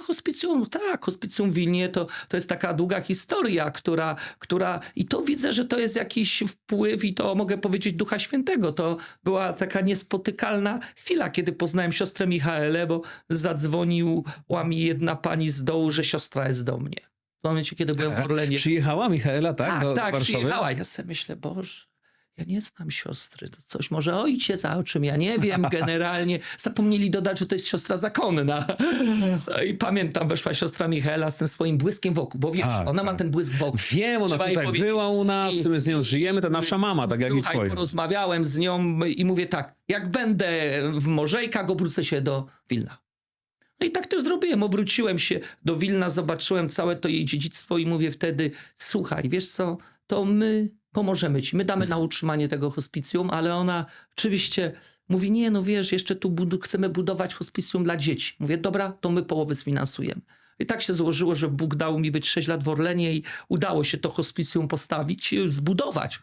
hospicjum, tak, hospicjum w Wilnie to, to jest taka długa historia, która, która, i to widzę, że to jest jakiś wpływ i to mogę powiedzieć Ducha Świętego. To była taka niespotykalna chwila, kiedy poznałem siostrę Michaelę, bo zadzwoniła mi jedna pani z dołu, że siostra jest do mnie. W momencie, kiedy byłem w Orlenie. Przyjechała Michaela, tak? Tak, do tak, Warszawy? przyjechała. Ja sobie myślę, Boże, ja nie znam siostry. To coś może ojciec, a o czym ja nie wiem generalnie. Zapomnieli dodać, że to jest siostra zakonna. I pamiętam, weszła siostra Michaela z tym swoim błyskiem wokół, bo wiesz, Tak, ona ma tak. ten błysk wokół. Wiem, ona Trzeba jej tutaj powiedzieć. była u nas, I- my z nią żyjemy, to nasza mama, tak jak i Słuchaj, twoja. porozmawiałem z nią i mówię tak, jak będę w Morzejkach, obrócę się do Wilna. No i tak też zrobiłem. Obróciłem się do Wilna, zobaczyłem całe to jej dziedzictwo i mówię wtedy, słuchaj, wiesz co, to my pomożemy ci, my damy na utrzymanie tego hospicjum, ale ona oczywiście mówi, nie, no wiesz, jeszcze tu chcemy budować hospicjum dla dzieci. Mówię, dobra, to my połowę sfinansujemy. I tak się złożyło, że Bóg dał mi być 6 lat w Orlenie i udało się to hospicjum postawić, zbudować.